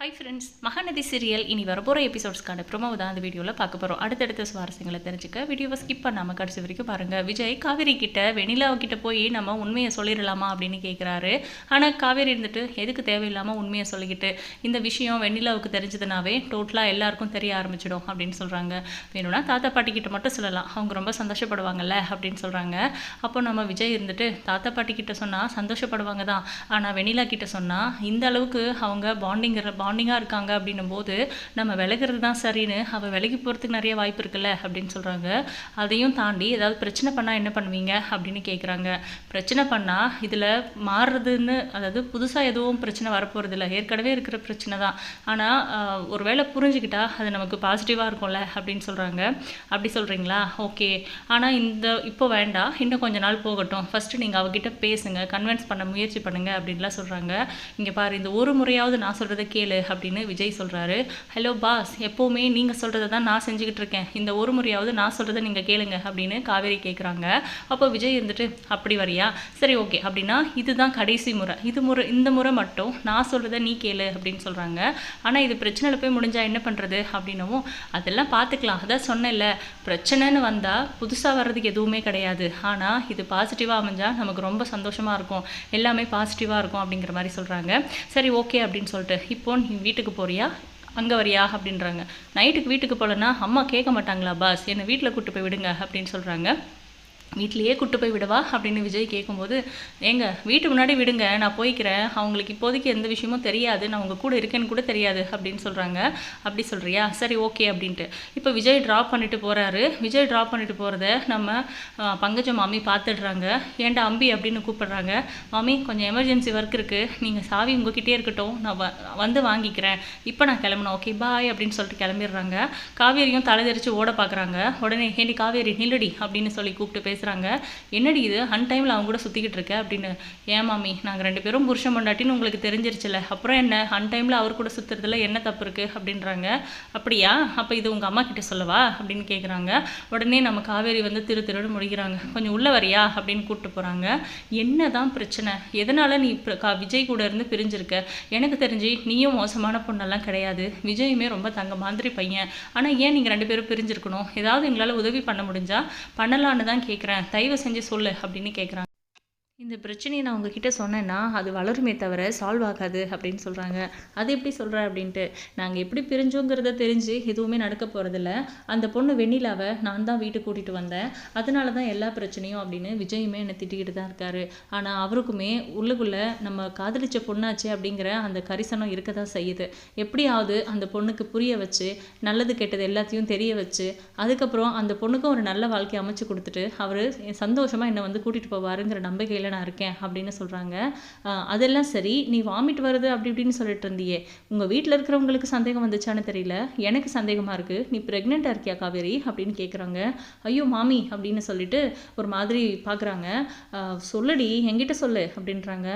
Hi friends Mahanadi serial இனி வரப்போகிற எபிசோட்ஸ்க்கான promo தான் அந்த வீடியோவில் பார்க்க போகிறோம் அடுத்தடுத்த சுவாரஸ்யங்களை தெரிஞ்சுக்க வீடியோவை ஸ்கிப் பண்ணாமல் கடைசி வரைக்கும் பாருங்கள் விஜய் காவேரி கிட்ட வெண்ணிலா கிட்ட போய் நம்ம உண்மையை சொல்லிடலாமா அப்படின்னு கேட்குறாரு ஆனால் காவேரி இருந்துட்டு எதுக்கு தேவையில்லாமல் உண்மையை சொல்லிக்கிட்டு? இந்த விஷயம் வெண்ணிலாவுக்கு தெரிஞ்சதுனாவே டோட்டலாக எல்லாருக்கும் தெரிய ஆரம்பிச்சிடும் அப்படின்னு சொல்கிறாங்க வேணும்னா தாத்தா பாட்டி கிட்ட மட்டும் சொல்லலாம். அவங்க ரொம்ப சந்தோஷப்படுவாங்கல்ல அப்படின்னு சொல்கிறாங்க அப்போ நம்ம விஜய் இருந்துட்டு தாத்தா பாட்டி கிட்ட சொன்னால் சந்தோஷப்படுவாங்க தான். ஆனால் வெனிலா கிட்ட சொன்னால் இந்த அளவுக்கு அவங்க பாண்டிங்கிற பாண்ட் பாண்டிங்காக இருக்காங்க அப்படின்னும் போது நம்ம விலகிறது தான் சரின்னு அவள் விலகி போகிறதுக்கு நிறைய வாய்ப்பு இருக்குல்ல அப்படின்னு சொல்கிறாங்க அதையும் தாண்டி ஏதாவது பிரச்சனை பண்ணால் என்ன பண்ணுவீங்க அப்படின்னு கேட்குறாங்க பிரச்சனை பண்ணால் இதில் மாறுறதுன்னு அதாவது புதுசாக எதுவும் பிரச்சனை வரப்போகிறது இல்லை ஏற்கனவே இருக்கிற பிரச்சனை தான். ஆனால் ஒருவேளை புரிஞ்சுக்கிட்டா அது நமக்கு பாசிட்டிவாக இருக்கும்ல அப்படின்னு சொல்கிறாங்க அப்படி சொல்கிறீங்களா ஓகே. ஆனால் இந்த இப்போ வேண்டாம் இன்னும் கொஞ்ச நாள் போகட்டும். ஃபஸ்ட்டு நீங்கள் அவகிட்ட பேசுங்க. கன்வின்ஸ் பண்ண முயற்சி பண்ணுங்கள் அப்படின்லாம் சொல்கிறாங்க இங்கே பாரு இந்த ஒரு முறையாவது நான் சொல்கிறத கேளு. அப்படின்னு விஜய் சொல்கிறாரு ஹலோ பாஸ் எப்போவுமே நீங்கள் சொல்கிறத தான் நான் செஞ்சுக்கிட்டு இருக்கேன். இந்த ஒரு முறையாவது நான் சொல்கிறத நீங்கள் கேளுங்க அப்படின்னு காவேரி கேட்குறாங்க அப்போ விஜய் இருந்துட்டு அப்படி வரியா? சரி ஓகே. அப்படின்னா இதுதான் கடைசி முறை. இது முறை இந்த முறை மட்டும் நான் சொல்கிறத நீ கேளு அப்படின்னு சொல்கிறாங்க ஆனால் இது பிரச்சனையில் போய் முடிஞ்சால் என்ன பண்ணுறது அப்படின்னவும் அதெல்லாம் பார்த்துக்கலாம் அதான் சொன்னேன்ல. பிரச்சனைன்னு வந்தால் புதுசாக வர்றதுக்கு எதுவுமே கிடையாது. ஆனால் இது பாசிட்டிவாக அமைஞ்சால் நமக்கு ரொம்ப சந்தோஷமாக இருக்கும். எல்லாமே பாசிட்டிவாக இருக்கும் அப்படிங்கிற மாதிரி சொல்கிறாங்க சரி ஓகே அப்படின்னு சொல்லிட்டு இப்போ வீட்டுக்கு போறியா? அங்கே வரியா? அப்படின்றாங்க. நைட்டுக்கு வீட்டுக்கு போகலன்னா அம்மா கேட்க மாட்டாங்களா பாஸ்? என்னை வீட்டில் கூப்பிட்டு போய் விடுங்க அப்படின்னு சொல்கிறாங்க வீட்டிலையே கூட்டு போய் விடவா அப்படின்னு விஜய் கேட்கும்போது ஏங்க வீட்டு முன்னாடி விடுங்க நான் போய்க்கிறேன். அவங்களுக்கு இப்போதைக்கு எந்த விஷயமும் தெரியாது. நான் உங்கள் கூட இருக்கேன்னு கூட தெரியாது அப்படின்னு சொல்கிறாங்க அப்படி சொல்கிறியா சரி ஓகே அப்படின்ட்டு. இப்போ விஜய் ட்ராப் பண்ணிட்டு போகிறாரு விஜய் ட்ராப் பண்ணிட்டு போகிறத நம்ம பங்கஜ மாமி பார்த்துடுறாங்க ஏன்டா அம்பி அப்படின்னு கூப்பிடுறாங்க. மாமி கொஞ்சம் எமர்ஜென்சி ஒர்க் இருக்குது நீங்கள் சாவி உங்ககிட்டயே இருக்கட்டும். நான் வ வந்து வாங்கிக்கிறேன். இப்போ நான் கிளம்பணும். ஓகே பாய் அப்படின்னு சொல்லிட்டு கிளம்பிடுறாங்க. காவேரியும் தலை தெரிச்சு ஓட பார்க்குறாங்க உடனே ஹேண்டி காவேரி நில்லடி அப்படின்னு சொல்லி கூப்பிட்டு பேசுகிறாங்க என்னடி இது? அன் டைமில் அவங்க கூட சுற்றிக்கிட்டு இருக்க அப்படின்னு. ஏன் மாமி? நாங்கள் ரெண்டு பேரும் புருஷன் பொண்டாட்டின்னு உங்களுக்கு தெரிஞ்சிருச்சுல. அப்புறம் என்ன? அன் டைமில் அவர் கூட சுற்றுறதுல என்ன தப்பு இருக்குது அப்படின்றாங்க. அப்படியா? அப்போ இது உங்கள் அம்மா கிட்ட சொல்லவா? அப்படின்னு கேட்குறாங்க உடனே நம்ம காவேரி வந்து திரு திருன்னு முடிக்கிறாங்க. கொஞ்சம் உள்ள வரியா? அப்படின்னு கூப்பிட்டு போகிறாங்க என்ன தான் பிரச்சனை? எதனால் நீ கா- விஜய் கூட இருந்து பிரிஞ்சிருக்க? எனக்கு தெரிஞ்சு நீயும் மோசமான பொண்ணெல்லாம் கிடையாது. விஜயுமே ரொம்ப தங்க மாதிரி பையன். ஆனால் ஏன் நீங்கள் ரெண்டு பேரும் பிரிஞ்சிருக்கணும்? ஏதாவது எங்களால் உதவி பண்ண முடிஞ்சா? பண்ணலான்னு தான் கேட்குறேன் தயவு செஞ்சு சொல்லு அப்படின்னு கேட்குறாங்க இந்த பிரச்சனையை நான் உங்ககிட்ட சொன்னேன்னா அது வளருமே தவிர சால்வ் ஆகாது அப்படின்னு சொல்கிறாங்க அது எப்படி சொல்கிற அப்படின்ட்டு நாங்கள் எப்படி பிரிஞ்சோங்கிறத தெரிஞ்சு எதுவுமே நடக்க போகிறதில்ல அந்த பொண்ணு வெண்ணிலாவை நான் தான் வீட்டுக்கு கூட்டிகிட்டு வந்தேன். அதனால தான் எல்லா பிரச்சனையும் அப்படின்னு விஜயுமே என்னை திட்டிக்கிட்டு தான் இருக்காரு. ஆனால் அவருக்குமே உள்ளுக்குள்ளே நம்ம காதலிச்ச பொண்ணாச்சு அப்படிங்கிற அந்த கரிசனம் இருக்க தான் செய்யுது. எப்படியாவது அந்த பொண்ணுக்கு புரிய வச்சு நல்லது கெட்டது எல்லாத்தையும் தெரிய வச்சு அதுக்கப்புறம் அந்த பொண்ணுக்கும் ஒரு நல்ல வாழ்க்கை அமைச்சு கொடுத்துட்டு அவர் சந்தோஷமாக என்னை வந்து கூட்டிகிட்டு போவாருங்கிற நம்பிக்கையில் நான் இருக்கேன் அப்படின்னு சொல்கிறாங்க அதெல்லாம் சரி நீ வாமிட் வருது அப்படி இப்படின்னு சொல்லிட்டு இருந்தியே. உங்கள் வீட்டில் இருக்கிறவங்களுக்கு சந்தேகம் வந்துச்சான்னு தெரியல. எனக்கு சந்தேகமாக இருக்குது நீ ப்ரெக்னெண்ட்டாக இருக்கியா காவேரி? அப்படின்னு கேட்குறாங்க ஐயோ மாமி அப்படின்னு சொல்லிட்டு ஒரு மாதிரி பார்க்குறாங்க சொல்லுடி என்கிட்ட சொல்லு அப்படின்றாங்க.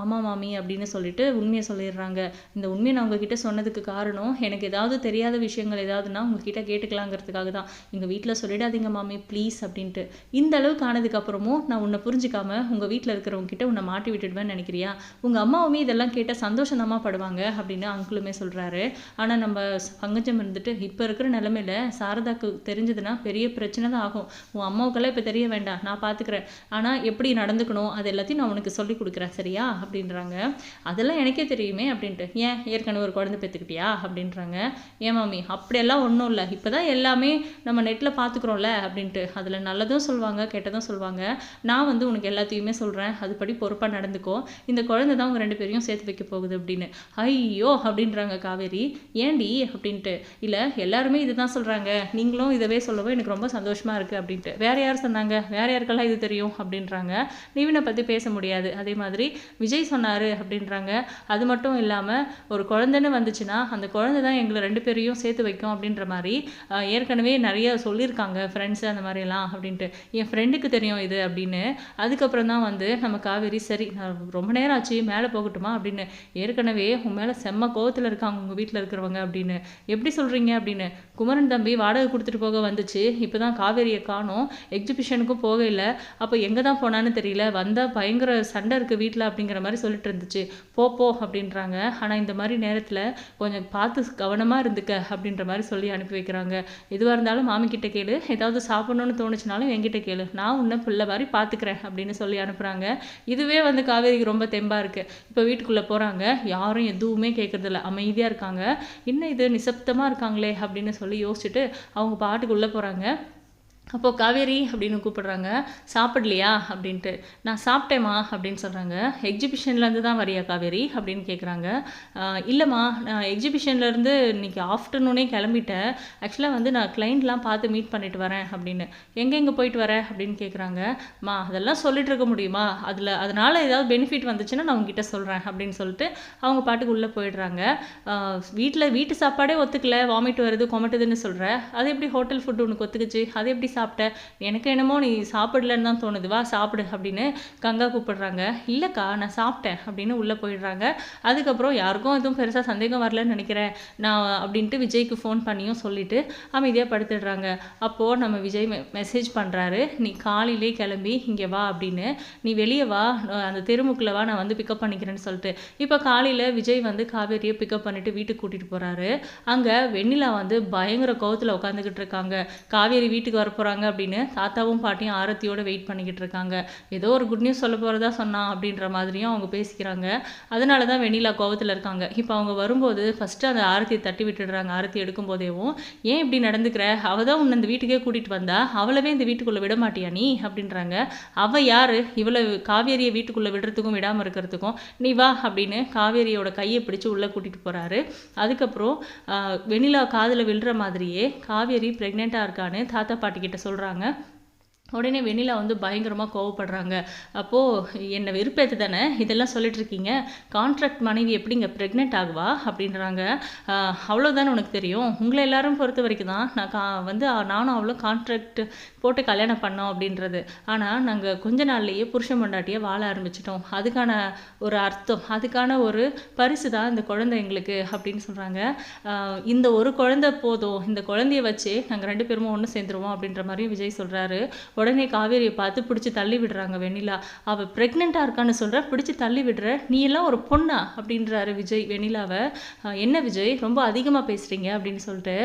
ஆமாம் மாமி அப்படின்னு சொல்லிட்டு உண்மையை சொல்லிடுறாங்க. இந்த உண்மையை நான் உங்ககிட்ட சொன்னதுக்கு காரணம் எனக்கு ஏதாவது தெரியாத விஷயங்கள் ஏதாவதுன்னா உங்ககிட்ட கேட்டுக்கலாங்கிறதுக்காக தான். எங்கள் வீட்டில் சொல்லிடாதீங்க மாமி ப்ளீஸ் அப்படின்ட்டு. இந்த அளவுக்கு ஆனதுக்கப்புறமும் நான் உன்னை புரிஞ்சுக்காம உங்கள் வீட்டில் இருக்கிறவங்க கிட்ட உன்னை மாட்டி விட்டுடுவேன்னு நினைக்கிறியா? உங்கள் அம்மாவுமே இதெல்லாம் கேட்டால் சந்தோஷமா படுவாங்க அப்படின்னு அங்கிளுமே சொல்கிறாரு ஆனால் நம்ம பங்கஜம் இருந்துட்டு இப்போ இருக்கிற நிலமையில சாரதாக்கு தெரிஞ்சதுன்னா பெரிய பிரச்சனை தான் ஆகும். உன் அம்மாவுக்கெல்லாம் இப்போ தெரிய வேண்டாம். நான் பார்த்துக்கிறேன் ஆனால் எப்படி நடந்துக்கணும்? அது எல்லாத்தையும் நான் உனக்கு சொல்லி கொடுக்குறேன். சரியா? அப்படின்றாங்க. அதெல்லாம் எனக்கே தெரியுமே அப்படின்ட்டு. ஏன்? ஏற்கனவே ஒரு குழந்தை பெற்றுக்கிட்டியா அப்படின்றாங்க. ஏன் மாமி? அப்படியெல்லாம் ஒன்றும் இல்லை. இப்போ தான் எல்லாமே நம்ம நெட்டில் பார்த்துக்குறோம்ல அப்படின்ட்டு. அதில் நல்லதும் சொல்லுவாங்க கெட்டதும் சொல்லுவாங்க நான் வந்து உனக்கு எல்லாத்தையுமே சொல்கிறேன் அதுபடி பொறுப்பாக நடந்துக்கோ. இந்த குழந்தை தான் உங்கள் ரெண்டு பேரையும் சேர்த்து வைக்க போகுது அப்படின்னு. ஐயோ அப்படின்றாங்க காவேரி. ஏண்டி? அப்படின்ட்டு. இல்லை எல்லாருமே இதுதான் சொல்கிறாங்க நீங்களும் இதவே சொல்லவும் எனக்கு ரொம்ப சந்தோஷமாக இருக்குது அப்படின்ட்டு. வேற யார் சொன்னாங்க? வேற யாருக்கெல்லாம் இது தெரியும்? அப்படின்றாங்க. நிவினை பற்றி பேச முடியாது. அதே மாதிரி விஜய் சொன்னார் அப்படின்றாங்க. அது மட்டும் இல்லாமல் ஒரு குழந்தைன்னு வந்துச்சுன்னா அந்த குழந்தை தான் எங்களை ரெண்டு பேரையும் சேர்த்து வைக்கும் அப்படின்ற மாதிரி ஏற்கனவே நிறைய சொல்லியிருக்காங்க ஃப்ரெண்ட்ஸு அந்த மாதிரிலாம் அப்படின்ட்டு. என் ஃப்ரெண்டுக்கு தெரியும் இது அப்படின்னு. அதுக்கப்புறம் தான் வந்து நம்ம காவேரி சரி நான் ரொம்ப நேரம் ஆச்சு மேலே போகட்டுமா அப்படின்னு ஏற்கனவே உன் மேலே செம்ம கோவத்தில் இருக்காங்க உங்கள் வீட்டில் இருக்கிறவங்க அப்படின்னு. எப்படி சொல்கிறீங்க அப்படின்னு. குமரன் தம்பி வாடகை கொடுத்துட்டு போக வந்துச்சு. இப்போ தான் காவேரியை காணும். எக்ஸிபிஷனுக்கும் போக இல்லை. அப்போ எங்கே தான் போனான்னு தெரியல. வந்தால் பயங்கர சண்டை இருக்குது வீட்டில் அப்படிங்கிற மாதிரி சொல்லிட்டு இருந்துச்சு. போ போ அப்படின்றாங்க. ஆனால் இந்த மாதிரி நேரத்தில் கொஞ்சம் பார்த்து கவனமாக இருந்துக்க அப்படின்ற மாதிரி சொல்லி அனுப்பி வைக்கிறாங்க. எதுவாக இருந்தாலும் மாமிக்கிட்ட கேளு. ஏதாவது சாப்பிடணும்னு தோணுச்சுனாலும் என்கிட்ட கேளு. நான் உன்னை பிள்ளை மாதிரி பார்த்துக்கிறேன் அப்படின்னு சொல்லி அனுப்பி அனுப்புகிறாங்க இதுவே வந்து காவேரிக்கு ரொம்ப தெம்பாக இருக்குது இப்போ வீட்டுக்குள்ளே போகிறாங்க யாரும் எதுவுமே கேட்குறதில்ல அமைதியாக இருக்காங்க. என்ன இது? நிசப்தமாக இருக்காங்களே? அப்படின்னு சொல்லி யோசிச்சுட்டு அவங்க பாட்டுக்குள்ளே போகிறாங்க அப்போது காவேரி அப்படின்னு கூப்பிடுறாங்க. சாப்பிடலையா? அப்படின்ட்டு. நான் சாப்பிட்டேம்மா அப்படின்னு சொல்கிறாங்க எக்ஸிபிஷன்லேருந்து தான் வரியா காவேரி? அப்படின்னு கேட்குறாங்க இல்லைம்மா நான் எக்ஸிபிஷன்லேருந்து இன்னைக்கு ஆஃப்டர்நூனே கிளம்பிட்டேன். ஆக்சுவலாக வந்து நான் கிளைண்ட்லாம் பார்த்து மீட் பண்ணிட்டு வரேன் அப்படின்னு. எங்கெங்கே போயிட்டு வரேன் அப்படின்னு கேட்குறாங்க மா அதெல்லாம் சொல்லிட்டு இருக்க முடியுமா? அதில் அதனால் ஏதாவது பெனிஃபிட் வந்துச்சுன்னா நான் உங்ககிட்ட சொல்கிறேன் அப்படின்னு சொல்லிட்டு அவங்க பாட்டுக்கு உள்ளே போயிடுறாங்க. வீட்டில் வீட்டு சாப்பாடே ஒத்துக்கல. வாமிட் வருது கொமட்டுதுன்னு சொல்கிற அது எப்படி ஹோட்டல் ஃபுட்டு உனக்கு ஒத்துக்குச்சு? அது எப்படி சாப்பிட்ட. எனக்கு என்னமோ நீ சாப்பிடலன்னு தான் தோணுது வா சாப்பிடு அப்படின்னு கங்கா கூப்பிடுறாங்க. இல்லைக்கா நான் சாப்பிட்டேன் அப்படின்னு உள்ளே போயிடுறாங்க. அதுக்கப்புறம் யாருக்கும் எதுவும் பெருசாக சந்தேகம் வரலன்னு நினைக்கிறேன் நான் அப்படின்ட்டு விஜய்க்கு ஃபோன் பண்ணியும் சொல்லிட்டு அமைதியாக படுத்துடுறாங்க. அப்போது நம்ம விஜய் மெசேஜ் பண்ணுறாரு நீ காலையிலே கிளம்பி இங்கே வா அப்படின்னு. நீ வெளியே வா அந்த தெருமுக்கில் வா நான் வந்து பிக்கப் பண்ணிக்கிறேன்னு சொல்லிட்டு. இப்போ காலையில் விஜய் வந்து காவேரியை பிக்கப் பண்ணிட்டு வீட்டுக்கு கூட்டிகிட்டு போகிறாரு அங்கே வெண்ணிலா வந்து பயங்கர கோவத்தில் உட்காந்துக்கிட்டு இருக்காங்க. காவேரி வீட்டுக்கு வர போகிறாங்க அப்படின்னு தாத்தாவும் பாட்டியும் ஆரத்தியோட வெயிட் பண்ணிக்கிட்டு இருக்காங்க. ஏதோ ஒரு குட் நியூஸ் சொல்ல போகிறதா சொன்னான் அப்படின்ற மாதிரியும் அவங்க பேசிக்கிறாங்க. அதனால தான் வெண்ணிலா கோவத்தில் இருக்காங்க. இப்போ அவங்க வரும்போது ஃபஸ்ட்டு அந்த ஆரத்தியை தட்டி விட்டுடுறாங்க. ஆரத்தி எடுக்கும் போதேவும் ஏன் இப்படி நடந்துக்கிற? அவள் தான் உன்னை இந்த வீட்டுக்கே கூட்டிகிட்டு வந்தா. அவளவே இந்த வீட்டுக்குள்ளே விட மாட்டியா நீ? அப்படின்றாங்க. அவள் யார்? இவ்வளோ காவேரியை வீட்டுக்குள்ளே விடுறதுக்கும் விடாமல் இருக்கிறதுக்கும் நீ வா அப்படின்னு காவேரியோட கையை பிடிச்சி உள்ளே கூட்டிகிட்டு போகிறாரு அதுக்கப்புறம் வெண்ணிலா காதில் விழுற மாதிரியே காவேரி ப்ரெக்னெண்ட்டாக இருக்கான்னு தாத்தா பாட்டிக்கிட்ட சொல்கிறாங்க உடனே வெண்ணிலா வந்து பயங்கரமாக கோவப்படுறாங்க. அப்போது என்னை வெறுப்பேற்று தானே இதெல்லாம் சொல்லிட்டு இருக்கீங்க. கான்ட்ராக்ட் மனைவி எப்படிங்க ப்ரெக்னென்ட் ஆகுவா? அப்படின்றாங்க. அவ்வளோதானே உனக்கு தெரியும். உங்களை எல்லாரும் பொறுத்த வரைக்கும் தான் நான் கா வந்து நானும் அவ்வளோ கான்ட்ராக்ட் போட்டு கல்யாணம் பண்ணோம் அப்படின்றது. ஆனால் நாங்கள் கொஞ்ச நாள்லேயே புருஷன் பொண்டாட்டியை வாழ ஆரம்பிச்சிட்டோம். அதுக்கான ஒரு அர்த்தம் அதுக்கான ஒரு பரிசு தான் இந்த குழந்தை எங்களுக்கு அப்படின்னு சொல்கிறாங்க இந்த ஒரு குழந்தை போதும். இந்த குழந்தைய வச்சு நாங்கள் ரெண்டு பேருமே ஒன்று சேர்ந்துருவோம் அப்படின்ற மாதிரி விஜய் சொல்கிறாரு உடனே காவேரியை பார்த்து பிடிச்சி தள்ளி விடுறாங்க வெண்ணிலா. அவள் ப்ரெக்னெண்ட்டாக இருக்கான்னு சொல்கிற பிடிச்சி தள்ளி விடுற. நீ எல்லாம் ஒரு பொண்ணா? அப்படின்றாரு விஜய். வெண்ணிலாவை என்ன விஜய்? ரொம்ப அதிகமாக பேசுகிறீங்க அப்படின்னு சொல்லிட்டு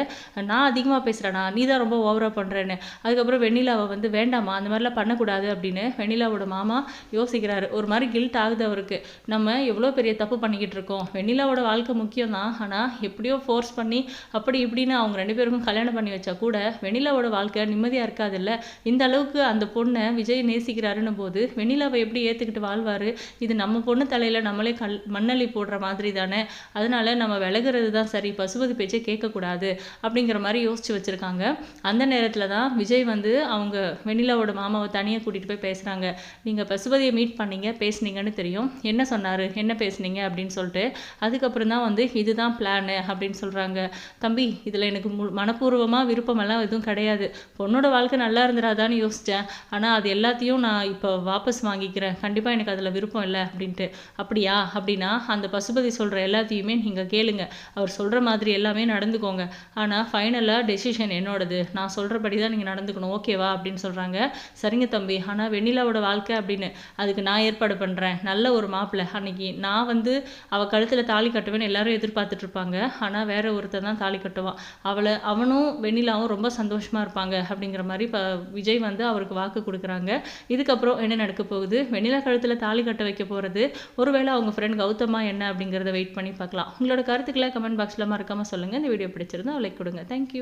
நான் அதிகமாக பேசுகிறேனா நீ தான் ரொம்ப ஓவராக பண்ணுறேன்னு அதுக்கப்புறம் வெண்ணிலாவை வந்து வேண்டாமா அந்த மாதிரிலாம் பண்ணக்கூடாது அப்படின்னு வெண்ணிலாவோட மாமா யோசிக்கிறாரு. ஒரு மாதிரி கில்ட் ஆகுது அவருக்கு. நம்ம எவ்வளோ பெரிய தப்பு பண்ணிக்கிட்டு இருக்கோம். வெண்ணிலாவோட வாழ்க்கை முக்கியம் தான் ஆனால் எப்படியோ ஃபோர்ஸ் பண்ணி அப்படி இப்படின்னு அவங்க ரெண்டு பேருக்கும் கல்யாணம் பண்ணி வச்சா கூட வெண்ணிலாவோட வாழ்க்கை நிம்மதியாக இருக்காதுல்ல? இந்த அளவு அளவுக்கு அந்த பொண்ணை விஜய் நேசிக்கிறாருன்னு போது வெண்ணிலாவை எப்படி ஏற்றுக்கிட்டு வாழ்வார்? இது நம்ம பொண்ணு தலையில் நம்மளே கல் மண்ணள்ளி போடுற மாதிரி தானே? அதனால் நம்ம விலகிறது தான் சரி பசுபதி பேச்சை கேட்கக்கூடாது அப்படிங்கிற மாதிரி யோசிச்சு வச்சுருக்காங்க. அந்த நேரத்தில் தான் விஜய் வந்து அவங்க வெண்ணிலாவோட மாமாவை தனியாக கூட்டிகிட்டு போய் பேசுகிறாங்க நீங்கள் பசுபதியை மீட் பண்ணீங்க பேசுனீங்கன்னு தெரியும். என்ன சொன்னார்? என்ன பேசுனீங்க? அப்படின்னு சொல்லிட்டு அதுக்கப்புறம் தான் வந்து இதுதான் பிளானு அப்படின்னு சொல்கிறாங்க தம்பி இதில் எனக்கு மு மனப்பூர்வமாக விருப்பமெல்லாம் எதுவும் கிடையாது. பொண்ணோட வாழ்க்கை நல்லா இருந்துடாதான்னு யோசி யோசித்தேன் ஆனால் அது எல்லாத்தையும் நான் இப்போ வாபஸ் வாங்கிக்கிறேன். கண்டிப்பாக எனக்கு அதில் விருப்பம் இல்லை அப்படின்ட்டு. அப்படியா? அப்படின்னா அந்த பசுபதி சொல்கிற எல்லாத்தையுமே நீங்கள் கேளுங்க. அவர் சொல்கிற மாதிரி எல்லாமே நடந்துக்கோங்க. ஆனால் ஃபைனலாக டெசிஷன் என்னோடது. நான் சொல்கிறபடி தான் நீங்கள் நடந்துக்கணும். ஓகேவா? அப்படின்னு சொல்கிறாங்க சரிங்க தம்பி. ஆனால் வெண்ணிலாவோட வாழ்க்கை அப்படின்னு. அதுக்கு நான் ஏற்பாடு பண்ணுறேன் நல்ல ஒரு மாப்பிள்ளை. அன்னைக்கு நான் வந்து அவள் கழுத்தில் தாலி கட்டுவேன்னு எல்லாரும் எதிர்பார்த்துட்டு இருப்பாங்க. ஆனால் வேற ஒருத்தர் தான் தாலி கட்டுவான். அவளை அவனும் வெண்ணிலாவும் ரொம்ப சந்தோஷமாக இருப்பாங்க. அப்படிங்கிற மாதிரி இப்போ விஜய் வந்து வந்து அவருக்கு வாக்கு கொடுக்குறாங்க. இதுக்கப்புறம் என்ன நடக்க போகுது? வெண்ணிலா கழுத்தில் தாலி கட்ட வைக்க போகிறது ஒருவேளை அவங்க ஃப்ரெண்ட் கௌதமா என்ன அப்படிங்கிறத வெயிட் பண்ணி பார்க்கலாம். உங்களோட கருத்துக்களை கமெண்ட் பாக்ஸில் மறக்காமல் சொல்லுங்கள் இந்த வீடியோ பிடிச்சிருந்தா லைக் கொடுங்க. தேங்க்யூ